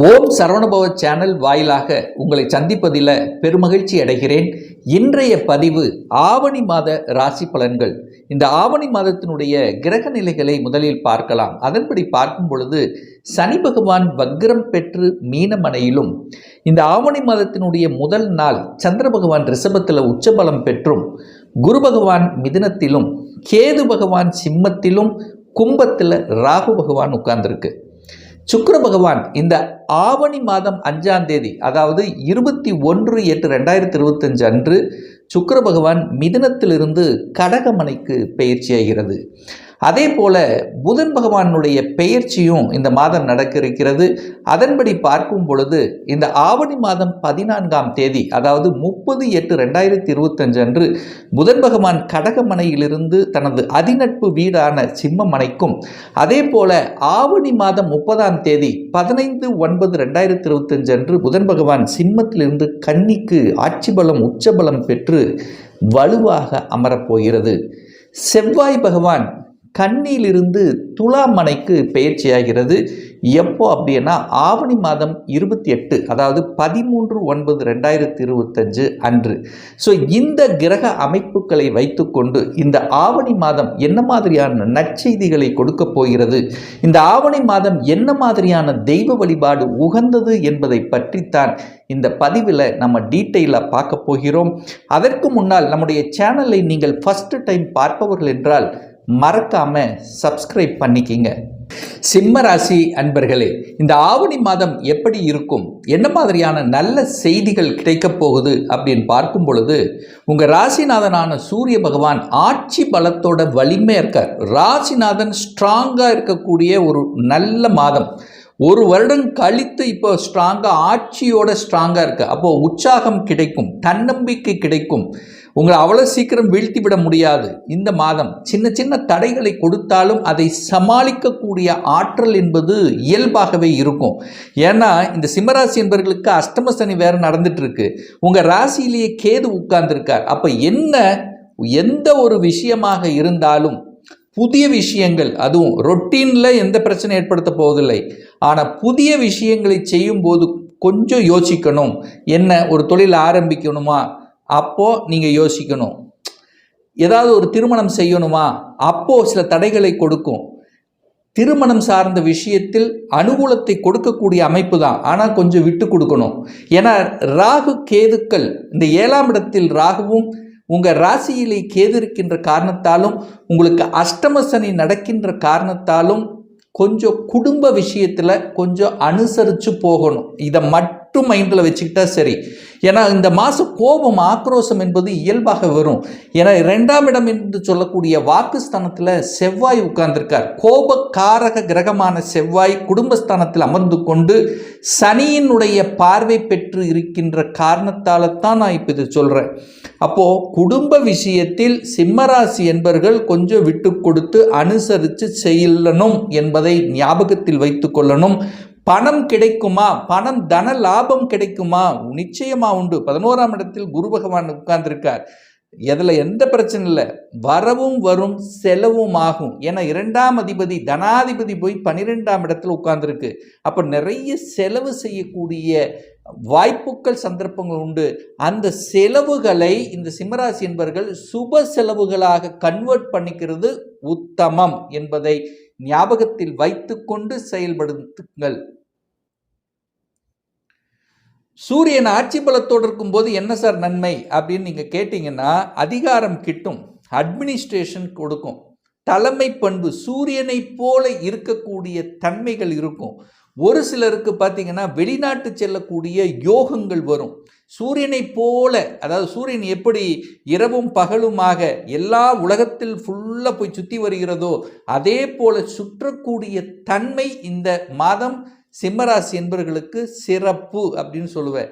ஓம் Saravanabhava channel வாயிலாக உங்களை சந்திப்பதில் பெருமகிழ்ச்சி அடைகிறேன். இன்றைய பதிவு ஆவணி மாத ராசி பலன்கள். இந்த ஆவணி மாதத்தினுடைய கிரக நிலைகளை முதலில் பார்க்கலாம். அதன்படி பார்க்கும் பொழுது சனி பகவான் வக்ரம் பெற்று மீனமனையிலும் இந்த ஆவணி மாதத்தினுடைய முதல் நாள் சந்திர பகவான் ரிஷபத்தில் உச்சபலம் பெற்றும் குரு பகவான் மிதுனத்திலும் கேது பகவான் சிம்மத்திலும் கும்பத்தில் ராகு பகவான் உட்கார்ந்திருக்கு. சுக்கர பகவான் இந்த ஆவணி மாதம் அஞ்சாம் தேதி அதாவது இருபத்தி ஒன்று எட்டு ரெண்டாயிரத்தி இருபத்தஞ்சு அன்று சுக்கர பகவான் மிதுனத்திலிருந்து கடகமனைக்கு பயிற்சியாகிறது. அதே போல புதன் பகவானுடைய பெயர்ச்சியும் இந்த மாதம் நடக்க இருக்கிறது அதன்படி பார்க்கும் பொழுது இந்த ஆவணி மாதம் பதினான்காம் தேதி அதாவது முப்பது எட்டு ரெண்டாயிரத்தி இருபத்தஞ்சு அன்று புதன் பகவான் கடகமனையிலிருந்து தனது அதிநட்பு வீடான சிம்மமனைக்கும் அதே போல ஆவணி மாதம் முப்பதாம் தேதி பதினைந்து ஒன்பது ரெண்டாயிரத்தி இருபத்தஞ்சு அன்று புதன் பகவான் சிம்மத்திலிருந்து கன்னிக்கு ஆட்சி பலம் உச்சபலம் பெற்று வலுவாக அமரப்போகிறது செவ்வாய் பகவான் கண்ணியிலிருந்து துலாமனைக்கு பயிற்சியாகிறது எப்போ அப்படின்னா ஆவணி மாதம் இருபத்தி எட்டு அதாவது பதிமூன்று ஒன்பது ரெண்டாயிரத்தி இருபத்தஞ்சு அன்று. ஸோ இந்த கிரக அமைப்புகளை வைத்துக்கொண்டு இந்த ஆவணி மாதம் என்ன மாதிரியான நற்செய்திகளை கொடுக்க போகிறது? இந்த ஆவணி மாதம் என்ன மாதிரியான தெய்வ வழிபாடு உகந்தது என்பதை பற்றித்தான் இந்த பதிவில் நம்ம டீட்டெயிலாக பார்க்க போகிறோம். அதற்கு முன்னால் நம்முடைய சேனலை நீங்கள் ஃபஸ்ட்டு டைம் பார்ப்பவர்கள் என்றால் மறக்காம சப்ஸ்கிரைப் பண்ணிக்கிங்க. சிம்ம ராசி அன்பர்களே இந்த ஆவணி மாதம் எப்படி இருக்கும்? என்ன மாதிரியான நல்ல செய்திகள் கிடைக்கப் போகுது அப்படின்னு பார்க்கும் பொழுது உங்கள் ராசிநாதனான சூரிய பகவான் ஆட்சி பலத்தோட வலிமையாக இருக்கார். ராசிநாதன் ஸ்ட்ராங்காக இருக்கக்கூடிய ஒரு நல்ல மாதம். ஒரு வருடம் கழித்து இப்போ ஸ்ட்ராங்காக ஆட்சியோட ஸ்ட்ராங்காக இருக்குது அப்போது உற்சாகம் கிடைக்கும் தன்னம்பிக்கை கிடைக்கும். உங்களை அவ்வளோ சீக்கிரம் வீழ்த்தி விட முடியாது. இந்த மாதம் சின்ன சின்ன தடைகளை கொடுத்தாலும் அதை சமாளிக்கக்கூடிய ஆற்றல் என்பது இயல்பாகவே இருக்கும். ஏன்னா இந்த சிம்மராசி என்பவர்களுக்கு அஷ்டம சனி வேறு நடந்துட்டு இருக்கு உங்கள் ராசியிலேயே கேது உட்கார்ந்துருக்கார். அப்போ என்ன எந்த ஒரு விஷயமாக இருந்தாலும் புதிய விஷயங்கள் அதுவும் ரொட்டீனில் எந்த பிரச்சனை ஏற்படுத்த போவதில்லை. ஆனால் புதிய விஷயங்களை செய்யும்போது கொஞ்சம் யோசிக்கணும். என்ன ஒரு தொழில் ஆரம்பிக்கணுமா? அப்போது நீங்கள் யோசிக்கணும். ஏதாவது ஒரு திருமணம் செய்யணுமா? அப்போது சில தடைகளை கொடுக்கும். திருமணம் சார்ந்த விஷயத்தில் அனுகூலத்தை கொடுக்கக்கூடிய அமைப்பு தான். ஆனால் கொஞ்சம் விட்டு கொடுக்கணும். ஏன்னா ராகு கேதுக்கள் இந்த ஏழாம் இடத்தில் ராகுவும் உங்கள் ராசியிலே கேது இருக்கின்ற காரணத்தாலும் உங்களுக்கு அஷ்டமசனி நடக்கின்ற காரணத்தாலும் கொஞ்சம் குடும்ப விஷயத்தில் கொஞ்சம் அனுசரித்து போகணும். இதை மட்டும் மைண்டில் வச்சுக்கிட்டா சரி. ஏன்னா இந்த மாதம் கோபம் ஆக்ரோஷம் என்பது இயல்பாக வரும். ஏன்னா இரண்டாம் இடம் என்று சொல்லக்கூடிய வாக்குஸ்தானத்தில் செவ்வாய் உட்கார்ந்திருக்கார். கோபக்காரக கிரகமான செவ்வாய் குடும்பஸ்தானத்தில் அமர்ந்து கொண்டு சனியினுடைய பார்வை பெற்று இருக்கின்ற காரணத்தால் தான் நான் இப்போ இது சொல்கிறேன் அப்போது குடும்ப விஷயத்தில் சிம்மராசி என்பர்கள் கொஞ்சம் விட்டு கொடுத்து அனுசரித்து செய்யணும் என்பதை ஞாபகத்தில் வைத்து கொள்ளணும். பணம் கிடைக்குமா? பணம் தன லாபம் கிடைக்குமா? நிச்சயமா உண்டு. பதினோராம் இடத்தில் குரு பகவான் உட்கார்ந்திருக்கார். எதில் எந்த பிரச்சனை இல்லை. வரவும் வரும் செலவும் ஆகும். ஏன்னா இரண்டாம் அதிபதி தனாதிபதி போய் பன்னிரெண்டாம் இடத்துல உட்கார்ந்துருக்கு. அப்போ நிறைய செலவு செய்யக்கூடிய வாய்ப்புகள் சந்தர்ப்பங்கள் உண்டு. அந்த செலவுகளை இந்த சிம்மராசி என்பவர்கள் சுப செலவுகளாக கன்வெர்ட் பண்ணிக்கிறது உத்தமம் என்பதை ஞாபகத்தில் வைத்துக்கொண்டு செயல்படுத்துங்கள். சூரியன் ஆட்சி பலத்தோடு இருக்கும்போது என்ன சார் நன்மை? அப்படின்னு நீங்கள் கேட்டிங்கன்னா அதிகாரம் கிட்டும் அட்மினிஸ்ட்ரேஷன் கொடுக்கும். தலைமை பண்பு சூரியனை போல இருக்கக்கூடிய தன்மைகள் இருக்கும். ஒரு சிலருக்கு பார்த்தீங்கன்னா வெளிநாட்டு செல்லக்கூடிய யோகங்கள் வரும். சூரியனை போல அதாவது சூரியன் எப்படி இரவும் பகலுமாக எல்லா உலகத்தில் ஃபுல்லாக போய் சுற்றி வருகிறதோ அதே போல சுற்றக்கூடிய தன்மை இந்த மாதம் சிம்மராசி என்பவர்களுக்கு சிறப்பு அப்படின்னு சொல்லுவேன்.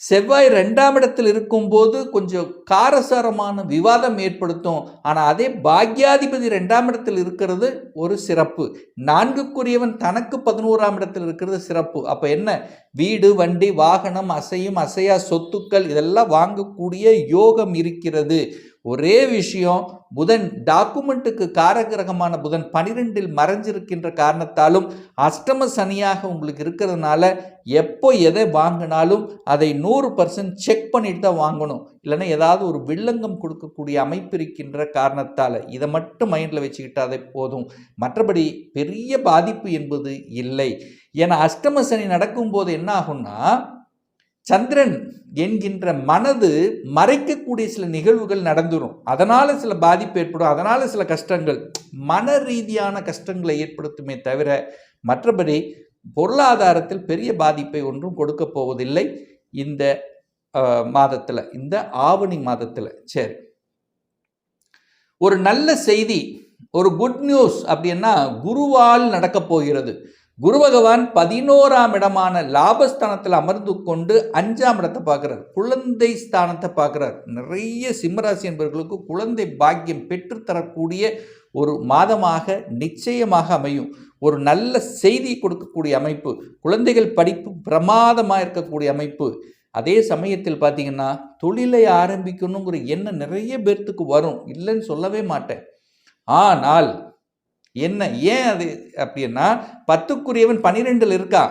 செவ்வாய் ரெண்டாம் இடத்தில் இருக்கும்போது கொஞ்சம் காரசாரமான விவாதம் ஏற்படுத்தும். ஆனால் அதே பாக்யாதிபதி ரெண்டாம் இடத்தில் இருக்கிறது ஒரு சிறப்பு. நான்குக்குரியவன் தனக்கு பதினோராம் இடத்தில் இருக்கிறது சிறப்பு. அப்போ என்ன? வீடு வண்டி வாகனம் அசையும் அசையா சொத்துக்கள் இதெல்லாம் வாங்கக்கூடிய யோகம் இருக்கிறது. ஒரே விஷயம் புதன் டாக்குமெண்ட்டுக்கு காரகிரகமான புதன் பனிரெண்டில் மறைஞ்சிருக்கின்ற காரணத்தாலும் அஷ்டம சனியாக உங்களுக்கு இருக்கிறதுனால எப்போ எதை வாங்கினாலும் அதை நூறு பர்சன்ட் செக் பண்ணிட்டு தான் வாங்கணும். இல்லைன்னா ஏதாவது ஒரு வில்லங்கம் கொடுக்கக்கூடிய அமைப்பு இருக்கின்ற காரணத்தால். இதை மட்டும் மைண்டில் வச்சுக்கிட்டாதே போதும். மற்றபடி பெரிய பாதிப்பு என்பது இல்லை. ஏன்னா அஷ்டம சனி நடக்கும்போது என்ன ஆகும்னா சந்திரன் என்கின்ற மனது மறைக்கக்கூடிய சில நிகழ்வுகள் நடந்துடும் அதனால் சில பாதிப்பு ஏற்படும். அதனால் சில கஷ்டங்கள். மன ரீதியான கஷ்டங்களை ஏற்படுத்துமே தவிர மற்றபடி பொருளாதாரத்தில் பெரிய பாதிப்பை ஒன்றும் கொடுக்க போவதில்லை. இந்த மாதத்தில் இந்த ஆவணி மாதத்தில். சரி. ஒரு நல்ல செய்தி ஒரு குட் நியூஸ் அப்படின்னா குருவால் நடக்கப் போகிறது. குரு பகவான் பதினோராம் இடமான லாபஸ்தானத்தில் அமர்ந்து கொண்டு அஞ்சாம் இடத்தை பார்க்குறார். குழந்தை ஸ்தானத்தை பார்க்குறார். நிறைய சிம்மராசி என்பவர்களுக்கு குழந்தை பாக்கியம் பெற்றுத்தரக்கூடிய ஒரு மாதமாக நிச்சயமாக அமையும். ஒரு நல்ல செய்தி கொடுக்கக்கூடிய அமைப்பு குழந்தைகள் படிப்பு பிரமாதமாக இருக்கக்கூடிய அமைப்பு. அதே சமயத்தில் பார்த்தீங்கன்னா தொழிலை ஆரம்பிக்கணுங்கிற எண்ணம் நிறைய பேர்த்துக்கு வரும். இல்லைன்னு சொல்லவே மாட்டேன். ஆனால் என்ன ஏன் அது அப்படின்னா பத்துக்குரியவன் பனிரெண்டில் இருக்கா?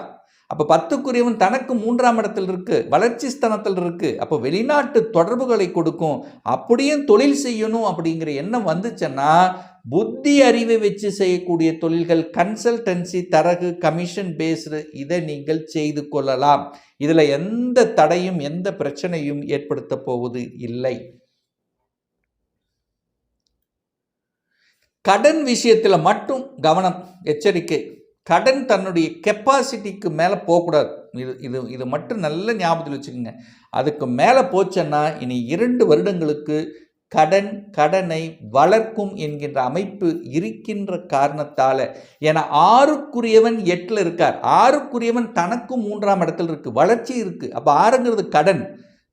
அப்போ பத்துக்குரியவன் தனக்கு மூன்றாம் இடத்தில் இருக்குது வளர்ச்சி ஸ்தானத்தில் இருக்குது அப்போ வெளிநாட்டு தொடர்புகளை கொடுக்கும் அப்படியும் தொழில் செய்யணும் அப்படிங்கிற எண்ணம் வந்துச்சுன்னா புத்தி அறிவை வச்சு செய்யக்கூடிய தொழில்கள் கன்சல்டன்சி தரகு கமிஷன் பேஸ்டு இதை நீங்கள் செய்து கொள்ளலாம். இதில் எந்த தடையும் எந்த பிரச்சனையும் ஏற்படுத்த போவது இல்லை. கடன் விஷயத்தில் மட்டும் கவனம் எச்சரிக்கை. கடன் தன்னுடைய கெப்பாசிட்டிக்கு மேலே போகக்கூடாது. இது இது இது மட்டும் நல்ல ஞாபகத்தில் வச்சுக்கோங்க. அதுக்கு மேலே போச்சேன்னா இனி இரண்டு வருடங்களுக்கு கடன் கடனை வளர்க்கும் என்கின்ற அமைப்பு இருக்கின்ற காரணத்தால் என ஆறுக்குரியவன் எட்டில் இருக்கார். ஆறுக்குரியவன் தனக்கும் மூன்றாம் இடத்துல இருக்குது வளர்ச்சி இருக்குது அப்போ ஆறுங்கிறது கடன்.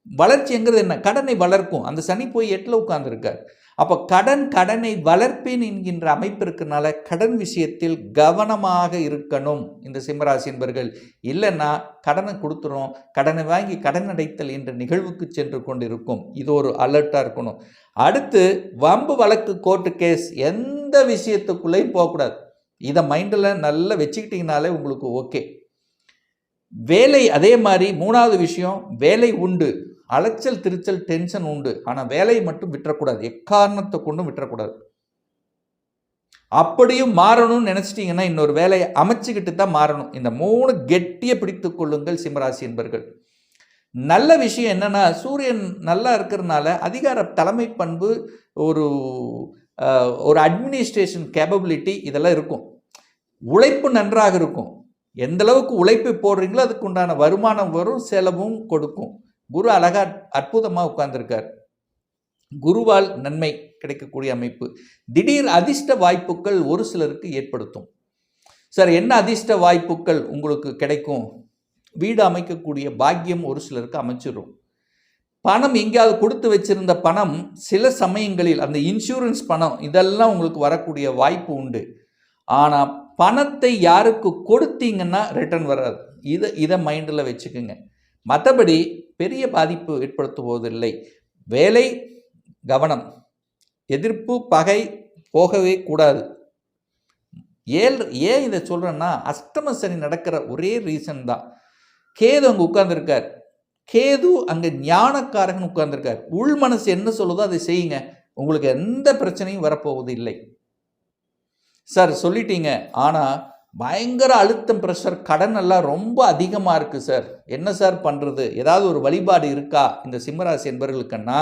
வளர்ச்சிங்கிறது என்ன? கடனை வளர்க்கும். அந்த சனி போய் எட்டில் உட்கார்ந்துருக்கார். அப்போ கடன் கடனை வளர்ப்பேன் என்கின்ற அமைப்பு இருக்கிறனால கடன் விஷயத்தில் கவனமாக இருக்கணும் இந்த சிம்மராசி என்பர்கள். இல்லைன்னா கடனை கொடுத்துரும் கடனை வாங்கி கடன் அடைத்தல் என்ற நிகழ்வுக்கு சென்று கொண்டு இருக்கும் இது ஒரு அலர்ட்டாக இருக்கணும். அடுத்து வம்பு வழக்கு கோர்ட்டு கேஸ் எந்த விஷயத்துக்குள்ளேயும் போகக்கூடாது. இதை மைண்டில் நல்லா வச்சுக்கிட்டிங்கனாலே உங்களுக்கு ஓகே வேலை அதே மாதிரி மூணாவது விஷயம் வேலை உண்டு. அலைச்சல் திருச்சல் டென்ஷன் உண்டு. ஆனால் வேலையை மட்டும் விட்டுறக்கூடாது. எக்காரணத்தை கொண்டும் விட்டுறக்கூடாது. அப்படியும் மாறணும்னு நினச்சிட்டிங்கன்னா இன்னொரு வேலையை அமைச்சுக்கிட்டு தான் மாறணும். இந்த மூணு கெட்டியை பிடித்து கொள்ளுங்கள் சிம்மராசி என்பர்கள். நல்ல விஷயம் என்னென்னா சூரியன் நல்லா இருக்கிறதுனால அதிகார தலைமை பண்பு ஒரு ஒரு அட்மினிஸ்ட்ரேஷன் கேப்பபிலிட்டி இதெல்லாம் இருக்கும். உழைப்பு நன்றாக இருக்கும். எந்த அளவுக்கு போடுறீங்களோ அதுக்கு உண்டான வருமானம் வரும் செலவும் கொடுக்கும். குரு அழகா அற்புதமாக உட்கார்ந்துருக்கார். குருவால் நன்மை கிடைக்கக்கூடிய அமைப்பு. திடீர் அதிர்ஷ்ட வாய்ப்புகள் ஒரு சிலருக்கு ஏற்படுத்தும். சார் என்ன அதிர்ஷ்ட வாய்ப்புகள் உங்களுக்கு கிடைக்கும்? வீடு அமைக்கக்கூடிய பாக்கியம் ஒரு சிலருக்கு அமைச்சிடும் பணம் எங்கேயாவது கொடுத்து வச்சிருந்த பணம் சில சமயங்களில் அந்த இன்சூரன்ஸ் பணம் இதெல்லாம் உங்களுக்கு வரக்கூடிய வாய்ப்பு உண்டு. ஆனால் பணத்தை யாருக்கு கொடுத்தீங்கன்னா ரிட்டர்ன் வராது. இதை இதை மைண்டில் வச்சுக்கோங்க. மற்றபடி பெரிய பாதிப்பு ஏற்படுத்துவதில்லை. வேலை கவனம் எதிர்ப்பு பகை போகவே கூடாது. ஏல் ஏன் இதை சொல்கிறேன்னா அஷ்டம சனி நடக்கிற ஒரே ரீசன் தான். கேது அங்கே உட்கார்ந்துருக்கார். கேது அங்கே ஞானக்காரகன் உட்கார்ந்துருக்கார். உள் மனசு என்ன சொல்லுதோ அதை செய்யுங்க. உங்களுக்கு எந்த பிரச்சனையும் வரப்போவது இல்லை சார் சொல்லிட்டீங்க. ஆனால் பயங்கர அழுத்தம் ப்ரெஷர் கடன் எல்லாம் ரொம்ப அதிகமாக இருக்குது சார் என்ன சார் பண்ணுறது ஏதாவது ஒரு வழிபாடு இருக்கா? இந்த சிம்மராசி என்பவர்களுக்குன்னா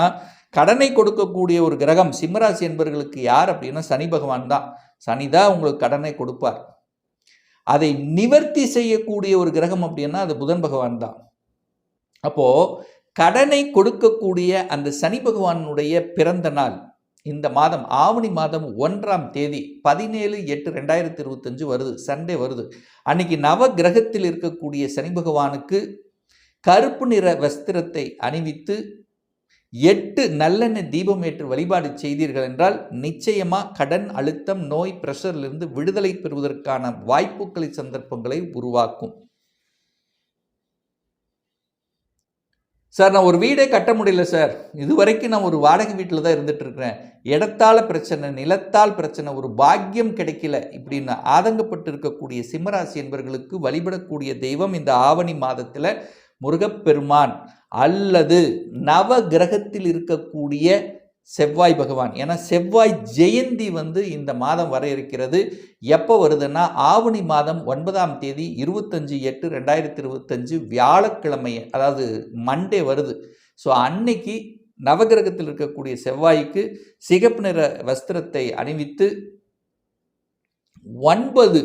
கடனை கொடுக்கக்கூடிய ஒரு கிரகம் சிம்மராசி என்பவர்களுக்கு யார் அப்படின்னா சனி பகவான் தான். சனி தான் உங்களுக்கு கடனை கொடுப்பார். அதை நிவர்த்தி செய்யக்கூடிய ஒரு கிரகம் அப்படின்னா அது புதன் பகவான் தான். அப்போது கடனை கொடுக்கக்கூடிய அந்த சனி பகவானுடைய பிறந்த நாள் இந்த மாதம் ஆவணி மாதம் ஒன்றாம் தேதி பதினேழு எட்டு ரெண்டாயிரத்தி இருபத்தஞ்சு வருது சண்டே வருது. அன்னைக்கு நவ கிரகத்தில் இருக்கக்கூடிய சனி பகவானுக்கு கருப்பு நிற வஸ்திரத்தை அணிவித்து எட்டு நல்லெண்ணெய் தீபம் ஏற்று வழிபாடு செய்தீர்கள் என்றால் நிச்சயமாக கடன் அழுத்தம் நோய் பிரஷரிலிருந்து விடுதலை பெறுவதற்கான வாய்ப்புகளை சந்தர்ப்பங்களை உருவாக்கும். சார் நான் ஒரு வீடே கட்ட முடியல சார். இது வரைக்கும் நான் ஒரு வாடகை வீட்டில் தான் இருந்துட்டு இடத்தால் பிரச்சனை நிலத்தால் பிரச்சனை ஒரு பாக்கியம் கிடைக்கல இப்படின்னு ஆதங்கப்பட்டு இருக்கக்கூடிய சிம்மராசி என்பவர்களுக்கு வழிபடக்கூடிய தெய்வம் இந்த ஆவணி மாதத்தில் முருகப்பெருமான். அல்லது நவ கிரகத்தில் இருக்கக்கூடிய செவ்வாய் பகவான். ஏன்னா செவ்வாய் ஜெயந்தி வந்து இந்த மாதம் வர இருக்கிறது. எப்போ வருதுன்னா ஆவணி மாதம் ஒன்பதாம் தேதி இருபத்தஞ்சி எட்டு ரெண்டாயிரத்தி இருபத்தஞ்சு வியாழக்கிழமை அதாவது மண்டே வருது. ஸோ அன்னைக்கு நவகிரகத்தில் இருக்கக்கூடிய செவ்வாய்க்கு சிகப்பு நிற வஸ்திரத்தை அணிவித்து ஒன்பது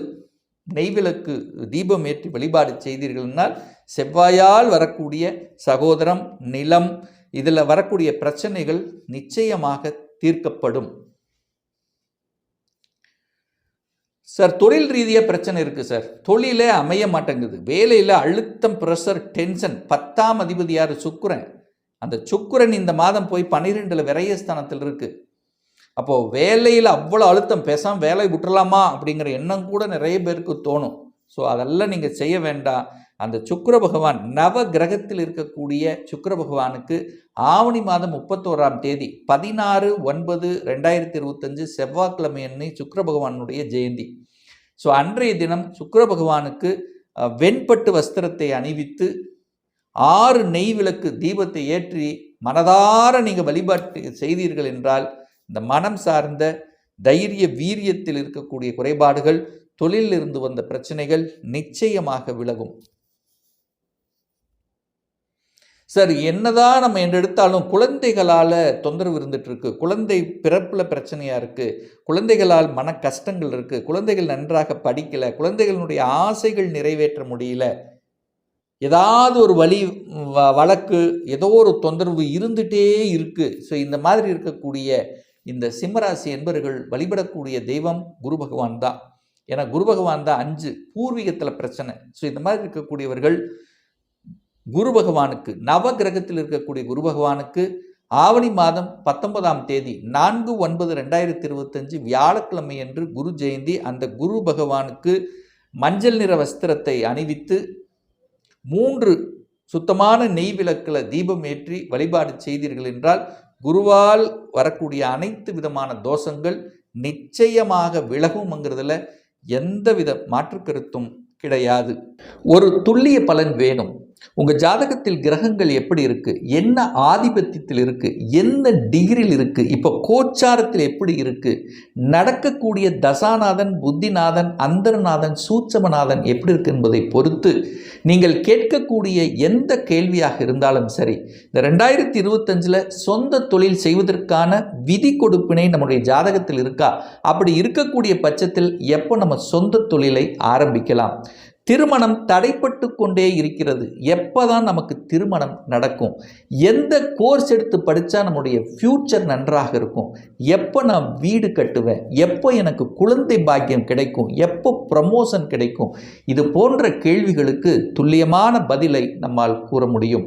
நெய்விளக்கு தீபம் ஏற்றி வழிபாடு செய்தீர்கள்னால் செவ்வாயால் வரக்கூடிய சகோதரம் நிலம் இதில் வரக்கூடிய பிரச்சனைகள் நிச்சயமாக தீர்க்கப்படும். சார் தொழில் ரீதியாக பிரச்சனை இருக்குது சார். தொழிலே அமைய மாட்டேங்குது. வேலையில் அழுத்தம் ப்ரெஷர் டென்ஷன் பத்தாம் அதிபதி யார் சுக்குரன். அந்த சுக்குரன் இந்த மாதம் போய் பன்னிரெண்டில் விரயஸ்தானத்தில் இருக்குது அப்போது வேலையில் அவ்வளோ அழுத்தம் பேசாமல் வேலை விட்டுறலாமா அப்படிங்கிற எண்ணம் கூட நிறைய பேருக்கு தோணும். ஸோ அதெல்லாம் நீங்கள் செய்ய வேண்டாம். அந்த சுக்கர பகவான் நவ கிரகத்தில் இருக்கக்கூடிய சுக்கர பகவானுக்கு ஆவணி மாதம் முப்பத்தோராம் தேதி பதினாறு ஒன்பது ரெண்டாயிரத்தி இருபத்தஞ்சு செவ்வாய்க்கிழமை அன்னை சுக்கர பகவானுடைய ஜெயந்தி. ஸோ அன்றைய தினம் சுக்கர பகவானுக்கு வெண்பட்டு வஸ்திரத்தை அணிவித்து ஆறு நெய் விளக்கு தீபத்தை ஏற்றி மனதார நீங்கள் வழிபாட்டு செய்தீர்கள் என்றால் இந்த மனம் சார்ந்த தைரிய வீரியத்தில் இருக்கக்கூடிய குறைபாடுகள் தொழிலில் இருந்து வந்த பிரச்சனைகள் நிச்சயமாக விலகும். சார் என்னதான் நம்ம என்று எடுத்தாலும் குழந்தைகளால் தொந்தரவு இருந்துகிட்ருக்கு குழந்தை பிறப்பில் பிரச்சனையாக இருக்குது குழந்தைகளால் மன கஷ்டங்கள் இருக்குது குழந்தைகள் நன்றாக படிக்கலை. குழந்தைகளுடைய ஆசைகள் நிறைவேற்ற முடியல. ஏதாவது ஒரு வழி வழக்கு ஏதோ ஒரு தொந்தரவு இருந்துகிட்டே இருக்குது ஸோ இந்த மாதிரி இருக்கக்கூடிய இந்த சிம்மராசி என்பவர்கள் வழிபடக்கூடிய தெய்வம் குரு பகவான் தான். ஏன்னா குரு பகவான் தான் அஞ்சு பூர்வீகத்தில் பிரச்சனை. ஸோ இந்த மாதிரி இருக்கக்கூடியவர்கள் குரு பகவானுக்கு நவ கிரகத்தில் இருக்கக்கூடிய குரு பகவானுக்கு ஆவணி மாதம் பத்தொன்பதாம் தேதி நான்கு ஒன்பது ரெண்டாயிரத்தி இருபத்தஞ்சு வியாழக்கிழமை என்று குரு ஜெயந்தி அந்த குரு பகவானுக்கு மஞ்சள் நிற வஸ்திரத்தை அணிவித்து மூன்று சுத்தமான நெய் விளக்கில் தீபம் ஏற்றி வழிபாடு செய்தீர்கள் என்றால் குருவால் வரக்கூடிய அனைத்து விதமான தோஷங்கள் நிச்சயமாக விலகும்ங்கிறதுல எந்தவித மாற்றுக்கருத்தும் கிடையாது. ஒரு துல்லிய பலன் வேணும். உங்கள் ஜாதகத்தில் கிரகங்கள் எப்படி இருக்குது என்ன ஆதிபத்தியத்தில் இருக்குது என்ன டிகிரியில் இருக்குது இப்போ கோச்சாரத்தில் எப்படி இருக்குது நடக்கக்கூடிய தசாநாதன் புத்திநாதன் அந்தரநாதன் சூட்சமநாதன் எப்படி இருக்கு என்பதை பொறுத்து நீங்கள் கேட்கக்கூடிய எந்த கேள்வியாக இருந்தாலும் சரி இந்த ரெண்டாயிரத்தி இருபத்தஞ்சில் சொந்த தொழில் செய்வதற்கான விதி கொடுப்பினை நம்முடைய ஜாதகத்தில் இருக்கா? அப்படி இருக்கக்கூடிய பட்சத்தில் எப்போ நம்ம சொந்த தொழிலை ஆரம்பிக்கலாம்? திருமணம் தடைப்பட்டு கொண்டே இருக்கிறது. எப்போ தான் நமக்கு திருமணம் நடக்கும்? எந்த கோர்ஸ் எடுத்து படித்தா நம்முடைய ஃப்யூச்சர் நன்றாக இருக்கும்? எப்போ நான் வீடு கட்டுவேன்? எப்போ எனக்கு குழந்தை பாக்கியம் கிடைக்கும்? எப்போ ப்ரமோஷன் கிடைக்கும்? இது போன்ற கேள்விகளுக்கு துல்லியமான பதிலை நம்மால் கூற முடியும்.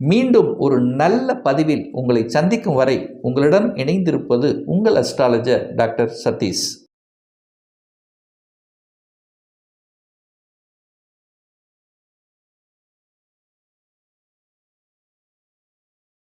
மீண்டும் ஒரு நல்ல பதிவில் உங்களை சந்திக்கும் வரை உங்களிடம் இணைந்திருப்பது உங்கள் அஸ்ட்ராலஜர் டாக்டர் சதீஷ்.